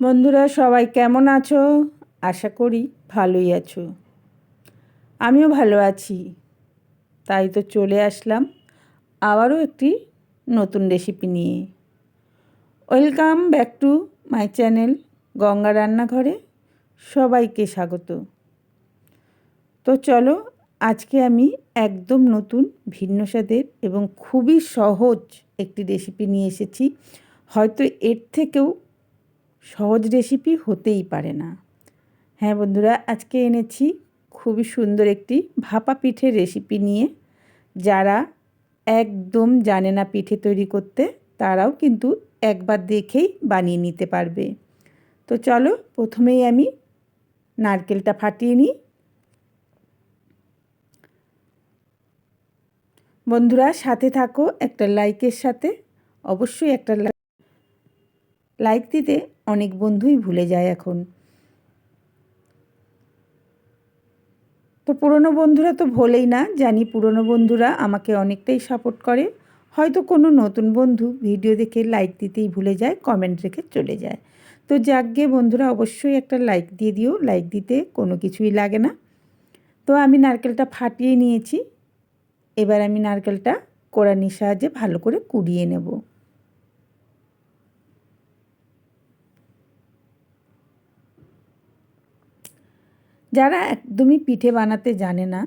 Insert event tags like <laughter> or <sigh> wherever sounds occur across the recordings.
বন্ধুরা, সবাই কেমন আছো? আশা করি ভালোই আছো। আমিও ভালো আছি। তাই তো চলে আসলাম আবারও একটি নতুন রেসিপি নিয়ে। Welcome back to my channel Ganga রান্নাঘরে সবাইকে স্বাগত। তো চলো, আজকে আমি একদম নতুন, ভিন্ন স্বাদের এবং খুবই সহজ একটি রেসিপি নিয়ে এসেছি। হয়তো এর থেকেও সহজ রেসিপি হতেই পারে না। হ্যাঁ বন্ধুরা, আজকে এনেছি খুবই সুন্দর একটি ভাপা পিঠের রেসিপি নিয়ে। যারা একদম জানে না পিঠে তৈরি করতে, তারাও কিন্তু একবার দেখেই বানিয়ে নিতে পারবে। তো চলো, প্রথমেই আমি নারকেলটা ফাটিয়ে নিই। বন্ধুরা, সাথে থাকো একটা লাইকের সাথে। অবশ্যই একটা লাইক দিতে অনেক বন্ধুই ভুলে যায় এখন। তো পুরনো বন্ধুরা তো ভোলেই না, জানি পুরনো বন্ধুরা আমাকে অনেকটাই সাপোর্ট করে। হয়তো কোনো নতুন বন্ধু ভিডিও দেখে লাইক দিতেই ভুলে যায় কমেন্ট রেখে চলে যায়। তো যাক বন্ধুরা, অবশ্যই একটা লাইক দিয়ে দিও। লাইক দিতে কোনো কিছুই লাগে না। তো আমি নারকেলটা ফাটিয়ে নিয়েছি। এবার আমি নারকেলটা কোড়ানির সাহায্যে ভালো করে কুড়িয়ে নেব। যারা একদমই পিঠে বানাতে জানে না,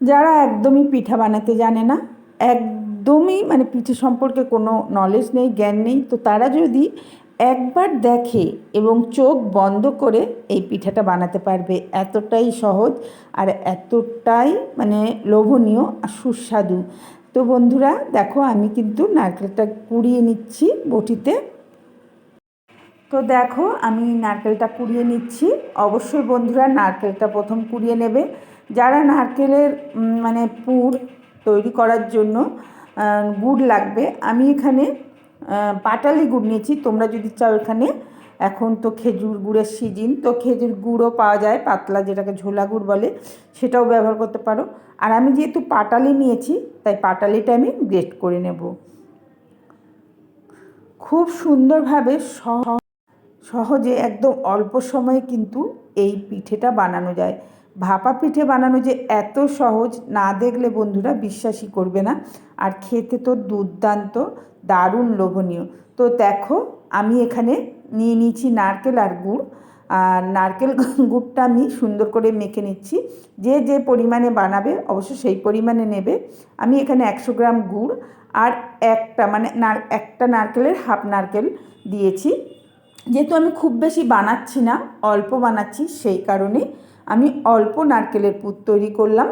যারা একদমই পিঠা বানাতে জানে না, একদমই মানে পিঠে সম্পর্কে কোনো নলেজ নেই, জ্ঞান নেই, তো তারা যদি একবার দেখে এবং চোখ বন্ধ করে এই পিঠাটা বানাতে পারবে। এতটাই সহজ আর এতটাই মানে লোভনীয় আর সুস্বাদু। তো বন্ধুরা, দেখো আমি কিন্তু নারকেলটা কুড়িয়ে নিচ্ছি বটিতে। তো দেখো, আমি নারকেলটা কুড়িয়ে নিচ্ছি। অবশ্যই বন্ধুরা, নারকেলটা প্রথম কুড়িয়ে নেবে। যারা নারকেলের মানে পুর তৈরি করার জন্য গুড় লাগবে, আমি এখানে পাটালি গুড় নিয়েছি। তোমরা যদি চাও এখানে, এখন তো খেজুর গুড়ের সিজিন তো খেজুর গুড়ও পাওয়া যায়, পাতলা যেটাকে ঝোলা গুড় বলে, সেটাও ব্যবহার করতে পারো। আর আমি যেহেতু পাটালি নিয়েছি, তাই পাটালিটা আমি গ্রেট করে নেব। খুব সুন্দরভাবে সহ সহজে একদম অল্প সময়ে কিন্তু এই পিঠেটা বানানো যায়। ভাপা পিঠে বানানো যে এত সহজ, না দেখলে বন্ধুরা বিশ্বাসই করবে না। আর খেতে তো দুর্দান্ত, দারুণ লোভনীয়। তো দেখো, আমি এখানে নিয়ে নিয়েছি নারকেল আর গুড়। আর নারকেল <laughs> গুড়টা আমি সুন্দর করে মেখে নিচ্ছি। যে যে পরিমাণে বানাবে, অবশ্য সেই পরিমাণে নেবে। আমি এখানে একশো গ্রাম গুড় আর একটা মানে একটা নারকেলের হাফ নারকেল দিয়েছি। যেহেতু আমি খুব বেশি বানাচ্ছি না, অল্প বানাচ্ছি সেই কারণে আমি অল্প নারকেলের পুর তৈরি করলাম।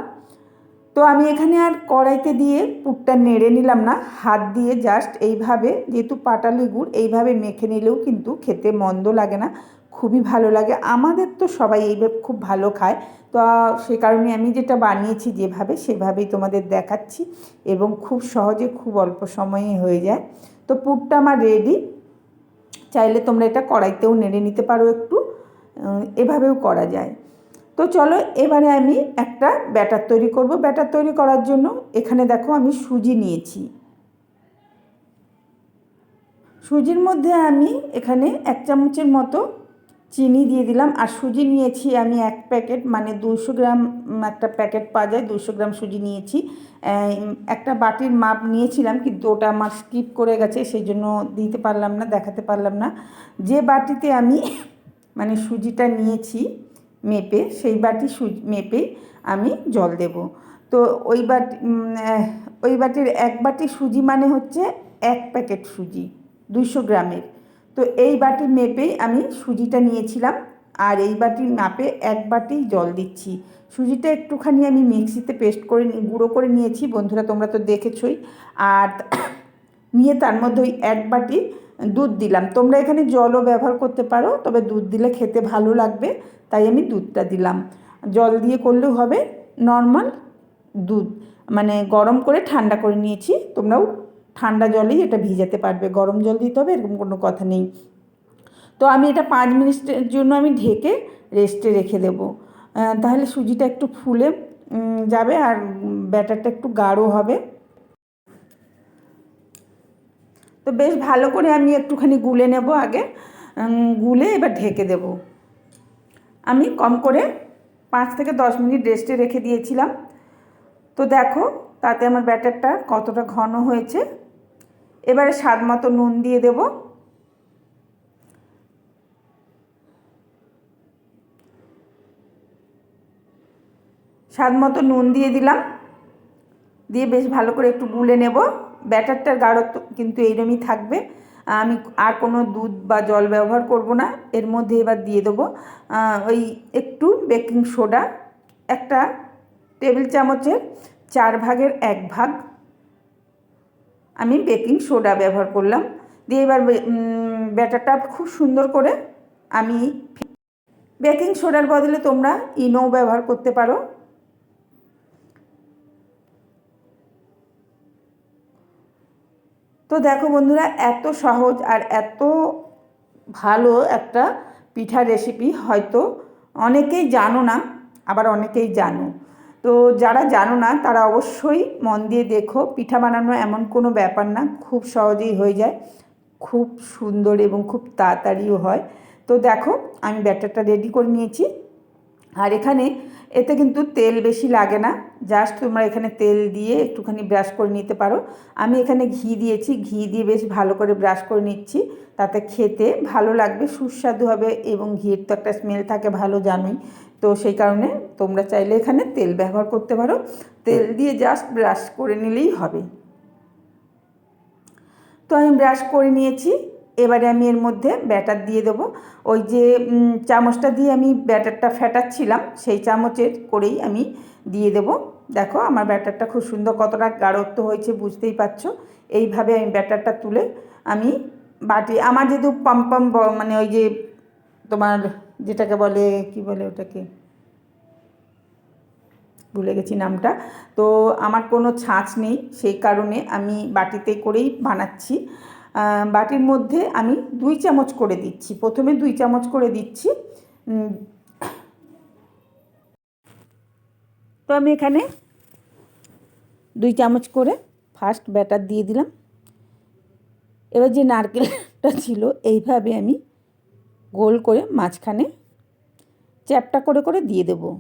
তো আমি এখানে আর কড়াইতে দিয়ে পুরটা নেড়ে নিলাম না, হাত দিয়ে জাস্ট এইভাবে, যেহেতু পাটালি গুড় এইভাবে মেখে নিলেও কিন্তু খেতে মন্দ লাগে না, খুবই ভালো লাগে। আমাদের তো সবাই এইভাবে খুব ভালো খায়, তো সে কারণে আমি যেটা বানিয়েছি যেভাবে, সেভাবেই তোমাদের দেখাচ্ছি এবং খুব সহজে খুব অল্প সময়ে হয়ে যায়। তো পুরটা আমার রেডি চাইলে তোমরা এটা কড়াইতেও নেড়ে নিতে পারো একটু এভাবেও করা যায়। তো চলো, এবারে আমি একটা ব্যাটার তৈরি করব। ব্যাটার তৈরি করার জন্য এখানে দেখো আমি সুজি নিয়েছি। সুজির মধ্যে আমি এখানে এক চামচের মতো চিনি দিয়ে দিলাম। আর সুজি নিয়েছি আমি এক প্যাকেট মানে দুশো গ্রাম একটা প্যাকেট পাওয়া যায় দুশো গ্রাম সুজি নিয়েছি। একটা বাটির মাপ নিয়েছিলাম, কিন্তু ওটা আমার স্কিপ করে গেছে, সেই জন্য দিতে পারলাম না, দেখাতে পারলাম না। যে বাটিতে আমি মানে সুজিটা নিয়েছি মেপে, সেই বাটি সুজি, মেপে আমি জল দেব। তো ওই বাটি ওই বাটির এক বাটি সুজি মানে হচ্ছে এক প্যাকেট সুজি দুশো গ্রামের। তো এই বাটি মেপেই আমি সুজিটা নিয়েছিলাম আর এই বাটির মাপে এক বাটি জল দিচ্ছি। সুজিটা একটুখানি আমি মিক্সিতে পেস্ট করে গুঁড়ো করে নিয়েছি, বন্ধুরা তোমরা তো দেখেছই। আর নিয়ে তার মধ্যে ওই এক বাটি দুধ দিলাম। তোমরা এখানে জলও ব্যবহার করতে পারো, তবে দুধ দিলে খেতে ভালো লাগবে, তাই আমি দুধটা দিলাম। জল দিয়ে করলেও হবে নর্মাল দুধ মানে গরম করে ঠান্ডা করে নিয়েছি, তোমরাও ঠান্ডা জলেই এটা ভিজাতে পারবে, গরম জল দিতে হবে, এরকম কোনো কথা নেই। তো আমি এটা পাঁচ মিনিটের জন্য আমি ঢেকে রেস্টে রেখে দেবো। তাহলে সুজিটা একটু ফুলে যাবে আর ব্যাটারটা একটু গাঢ় হবে। তো বেশ ভালো করে আমি একটুখানি গুলে নেব আগে। গুলে এবার ঢেকে দেব। আমি কম করে পাঁচ থেকে দশ মিনিট রেস্টে রেখে দিয়েছিলাম। তো দেখো তাতে আমার ব্যাটারটা কতটা ঘন হয়েছে। এবারে স্বাদ মতো নুন দিয়ে দেব। স্বাদ মতো নুন দিয়ে দিলাম। দিয়ে বেশ ভালো করে একটু গুলে নেব। ব্যাটারটার গাঢ়ত্ব কিন্তু এইরমই থাকবে। আমি আর কোনো দুধ বা জল ব্যবহার করব না। এর মধ্যে এবার দিয়ে দেবো ওই একটু বেকিং সোডা, একটা টেবিল চামচের চার ভাগের এক ভাগ আমি বেকিং সোডা ব্যবহার করলাম। দিয়ে এবার ব্যাটারটা খুব সুন্দর করে আমি বেকিং সোডার বদলে তোমরা ইনো ব্যবহার করতে পারো। তো দেখো বন্ধুরা, এত সহজ আর এত ভালো একটা পিঠা রেসিপি হয়তো অনেকেই জানো না, আবার অনেকেই জানো। তো যারা জানো না, তারা অবশ্যই মন দিয়ে দেখো। পিঠা বানানো এমন কোনো ব্যাপার না, খুব সহজেই হয়ে যায়। খুব সুন্দর এবং খুব তাড়াতাড়িও হয়। তো দেখো, আমি ব্যাটারটা রেডি করে নিয়েছি। আর এখানে এতে কিন্তু তেল বেশি লাগে না। জাস্ট তোমরা এখানে তেল দিয়ে একটুখানি ব্রাশ করে নিতে পারো। আমি এখানে ঘি দিয়েছি। ঘি দিয়ে বেশ ভালো করে ব্রাশ করে নিচ্ছি। তাতে খেতে ভালো লাগবে, সুস্বাদু হবে এবং ঘির তো একটা স্মেল থাকে ভালো জানোই। তো সেই কারণে তোমরা চাইলে এখানে তেল ব্যবহার করতে পারো। তেল দিয়ে জাস্ট ব্রাশ করে নিলেই হবে। তো আমি ব্রাশ করে নিয়েছি। এবারে আমি এর মধ্যে ব্যাটার দিয়ে দেবো। ওই যে চামচটা দিয়ে আমি ব্যাটারটা ফেটাচ্ছিলাম, সেই চামচের করেই আমি দিয়ে দেবো। দেখো, আমার ব্যাটারটা খুব সুন্দর কতটা গাঢ়ত্ব হয়েছে, বুঝতেই পারছ? এইভাবে আমি ব্যাটারটা তুলে আমি বাটি, আমার যেহেতু পাম্পাম মানে ওই যে তোমার যেটাকে বলে, কি বলে ওটাকে? ভুলে গেছি নামটা। তো আমার কোনো ছাঁচ নেই, সেই কারণে আমি বাটিতে করেই বানাচ্ছি। বাটির মধ্যে আমি দুই চামচ করে দিচ্ছি। প্রথমে দুই চামচ করে দিচ্ছি তো আমি এখানে দুই চামচ করে ফার্স্ট ব্যাটার দিয়ে দিলাম। এবার যে নারকেলটা ছিল, এইভাবে আমি গোল করে মাঝখানে চ্যাপটা করে করে দিয়ে দেবো।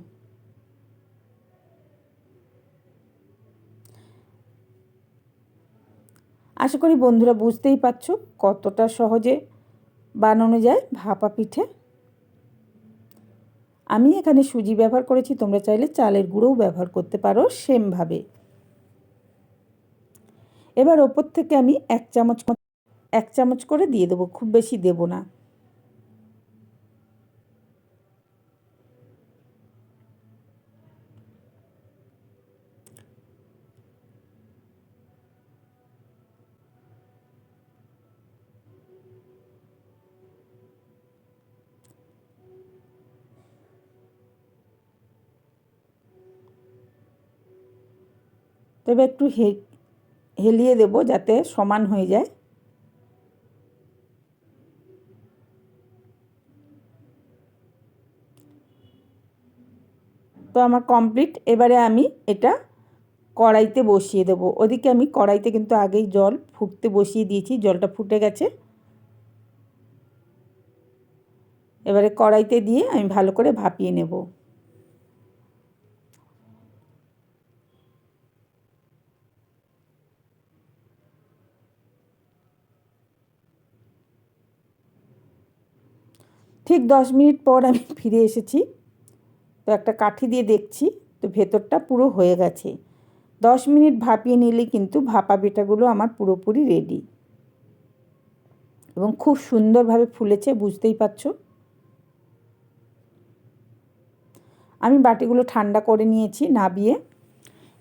আশা করি বন্ধুরা বুঝতেই পারছ কতটা সহজে বানানো যায় ভাপা পিঠে। আমি এখানে সুজি ব্যবহার করেছি, তোমরা চাইলে চালের গুঁড়োও ব্যবহার করতে পারো সেমভাবে। এবার ওপর থেকে আমি এক চামচ এক চামচ করে দিয়ে দেবো, খুব বেশি দেবো না। তবে একটু হে, হেলিয়ে দেবো যাতে সমান হয়ে যায়। তো আমার কমপ্লিট এবারে আমি এটা কড়াইতে বসিয়ে দেবো। ওদিকে আমি কড়াইতে কিন্তু আগেই জল ফুটতে বসিয়ে দিয়েছি, জলটা ফুটে গেছে। এবারে কড়াইতে দিয়ে আমি ভালো করে ভাপিয়ে নেব। ঠিক দশ মিনিট পর আমি ফিরে এসেছি। তো একটা কাঠি দিয়ে দেখছি, তো ভেতরটা পুরো হয়ে গেছে। দশ মিনিট ভাপিয়ে নিলে কিন্তু ভাপা পিঠাগুলো আমার পুরোপুরি রেডি এবং খুব সুন্দরভাবে ফুলেছে, বুঝতেই পারছ? আমি বাটিগুলো ঠান্ডা করে নিয়েছি নাবিয়ে।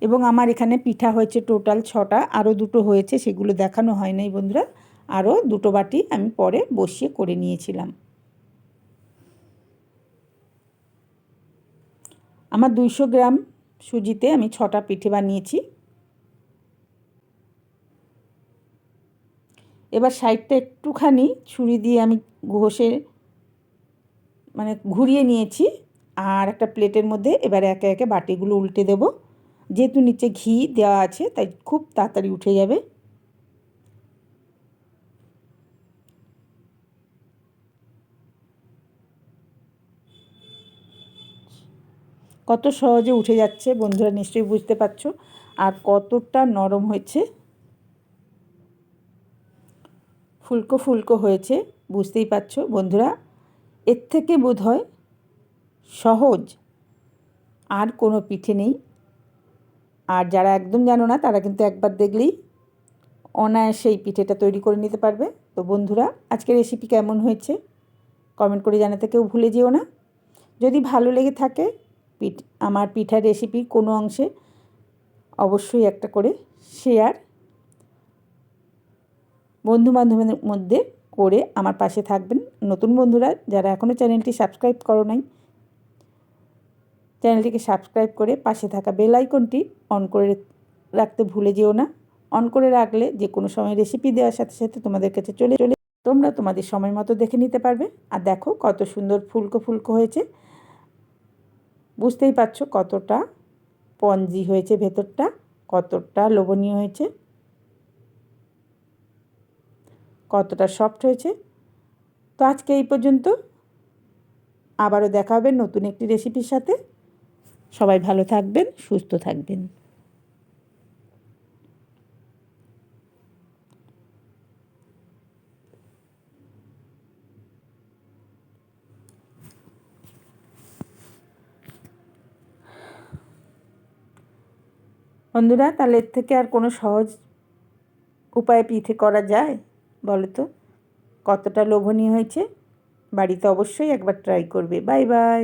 এবং আমার এখানে পিঠা হয়েছে টোটাল ছটা, আরও দুটো হয়েছে, সেগুলো দেখানো হয় নাই বন্ধুরা। আরও দুটো বাটি আমি পরে বসিয়ে করে নিয়েছিলাম। আমার দুইশো গ্রাম সুজিতে আমি ছটা পিঠে বানিয়েছি। এবার সাইডটা একটুখানি ছুরি দিয়ে আমি ঘষে মানে ঘুরিয়ে নিয়েছি আর একটা প্লেটের মধ্যে এবার একে একে বাটিগুলো উল্টে দেব। যেহেতু নিচে ঘি দেওয়া আছে, তাই খুব তাড়াতাড়ি উঠে যাবে। কত সহজে উঠে যাচ্ছে বন্ধুরা নিশ্চয়ই বুঝতে পারছ। আর কতটা নরম হয়েছে। ফুলকো ফুলকো হয়েছে, বুঝতেই পারছ বন্ধুরা। এর থেকে বোধ হয় সহজ আর কোনো পিঠে নেই। আর যারা একদম জানো না, তারা কিন্তু একবার দেখলেই অনায়াসে এই পিঠেটা তৈরি করে নিতে পারবে। তো বন্ধুরা, আজকের রেসিপি কেমন হয়েছে? কমেন্ট করে জানাতে কেউ ভুলে যেও না। যদি ভালো লেগে থাকে পিঠ, আমার পিঠার রেসিপি কোনো অংশে অবশ্যই একটা করে শেয়ার বন্ধু বান্ধবের মধ্যে করে আমার পাশে থাকবেন। নতুন বন্ধুরা, যারা এখনও চ্যানেলটি সাবস্ক্রাইব করো নাই, চ্যানেলটিকে সাবস্ক্রাইব করে পাশে থাকা বেল আইকনটি অন করে রাখতে ভুলে যেও না। অন করে রাখলে যে কোনো সময় রেসিপি দেওয়ার সাথে সাথে তোমাদের কাছে চলে চলে, তোমরা তোমাদের সময় মতো দেখে নিতে পারবে। আর দেখো কত সুন্দর ফুলকো ফুলকো হয়েছে। বুঝতেই পারছ কতটা পঞ্জি হয়েছে ভেতরটা, কতটা লোভনীয় হয়েছে, কতটা সফট হয়েছে। তো আজকে এই পর্যন্ত। আবারও দেখা হবে নতুন একটি রেসিপির সাথে। সবাই ভালো থাকবেন, সুস্থ থাকবেন। বন্ধুরা, তাহলে এর থেকে আর কোনো সহজ উপায়ে পিঠে করা যায় বলো তো? কতটা লোভনীয় হয়েছে? বাড়িতে অবশ্যই একবার ট্রাই করবে। Bye bye